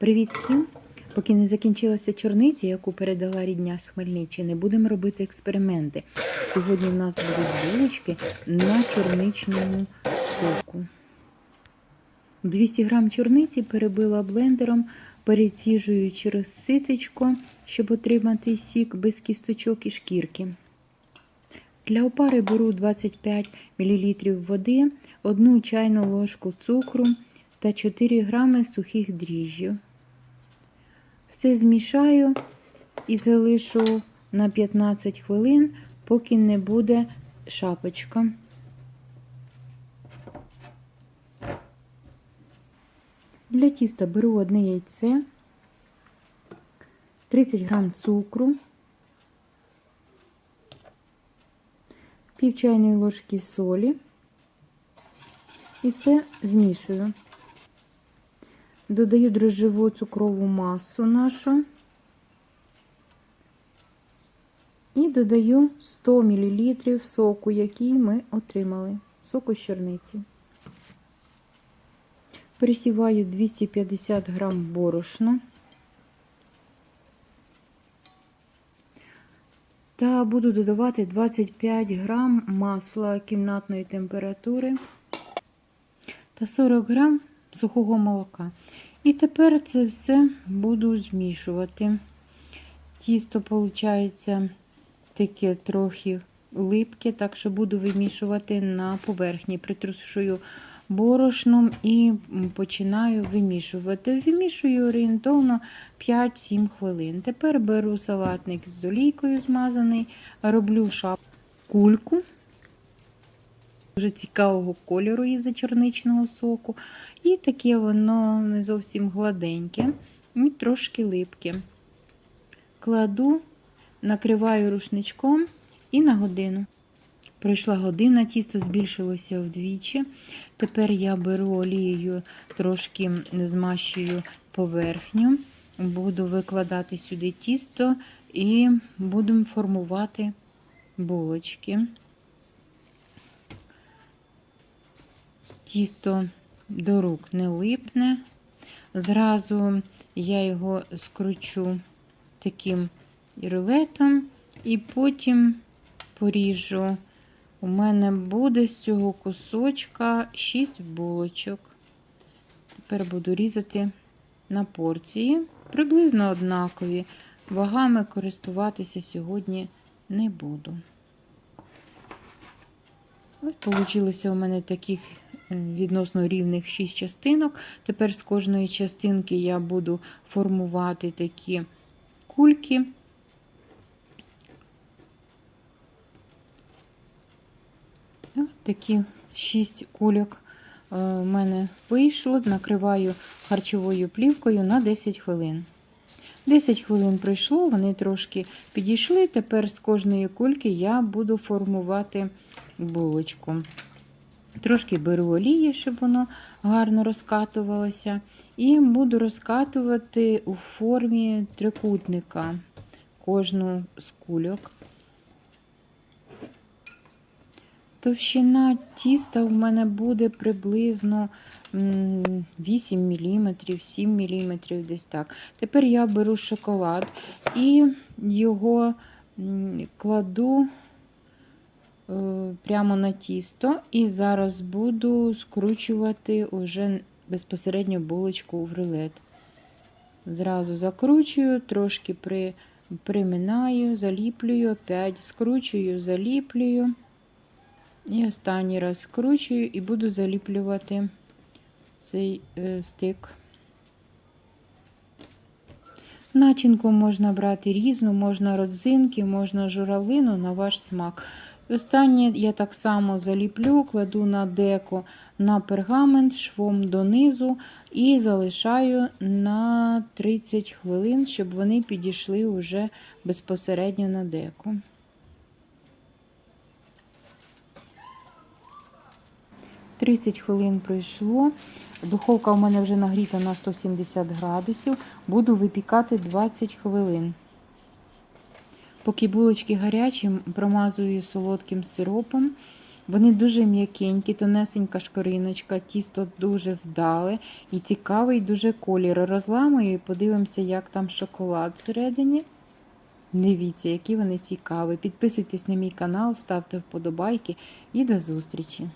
Привіт всім! Поки не закінчилася чорниця, яку передала рідня з Хмельниччини, будемо робити експерименти. Сьогодні в нас будуть булочки на чорничному соку. 200 грам чорниці перебила блендером, переціжую через ситечко, щоб отримати сік без кісточок і шкірки. Для опари беру 25 мл води, 1 чайну ложку цукру та 4 грами сухих дріжджів. Все змішаю і залишу на 15 хвилин, поки не буде шапочка. Для тіста беру одне яйце, 30 грам цукру, пів чайної ложки солі і все змішую. Додаю дрожжеву цукрову масу нашу. І додаю 100 мл соку, який ми отримали, соку з чорниці. Пересіваю 250 грам борошна. Та буду додавати 25 грам масла кімнатної температури. Та 40 грам сухого молока. І тепер це все буду змішувати. Тісто, виходить, таке трохи липке, так що буду вимішувати на поверхні. Притрушую борошном і починаю вимішувати. Вимішую орієнтовно 5-7 хвилин. Тепер беру салатник з олійкою змазаний, роблю шапку кульку. Дуже цікавого кольору із-за чорничного соку. І таке воно не зовсім гладеньке і трошки липке. Кладу, накриваю рушничком і на годину. Пройшла година, тісто збільшилося вдвічі. Тепер я беру олією, трошки змащую поверхню, буду викладати сюди тісто і будемо формувати булочки. Тісто до рук не липне. Зразу я його скручу таким рулетом і потім поріжу. У мене буде з цього кусочка 6 булочок. Тепер буду різати на порції, приблизно однакові. Вагами користуватися сьогодні не буду. Ось вийшло у мене таких відносно рівних 6 частинок. Тепер з кожної частинки я буду формувати такі кульки. Ось такі 6 кульок у мене вийшло. Накриваю харчовою плівкою на 10 хвилин. 10 хвилин пройшло, вони трошки підійшли. Тепер з кожної кульки я буду формувати булочку. Трошки беру олії, щоб воно гарно розкатувалося. І буду розкатувати у формі трикутника кожну з кульок. Товщина тіста в мене буде приблизно 8 мм, 7 мм, десь так. Тепер я беру шоколад і його кладу прямо на тісто, і зараз буду скручувати уже безпосередньо булочку в рулет. Зразу закручую, трошки при, приминаю, заліплюю, опять скручую, заліплюю. І останній раз скручую і буду заліплювати цей е, стик. Начинку можна брати різну, можна родзинки, можна журавлину на ваш смак. Останнє я так само заліплю, кладу на деко на пергамент швом донизу і залишаю на 30 хвилин, щоб вони підійшли вже безпосередньо на деко. Тридцять хвилин пройшло. Духовка у мене вже нагріта на 170 градусів. Буду випікати 20 хвилин. Поки булочки гарячі, промазую солодким сиропом. Вони дуже м'якенькі, тонесенька шкориночка, тісто дуже вдале і цікавий дуже колір. Розламую і подивимося, як там шоколад всередині. Дивіться, які вони цікаві. Підписуйтесь на мій канал, ставте вподобайки і до зустрічі!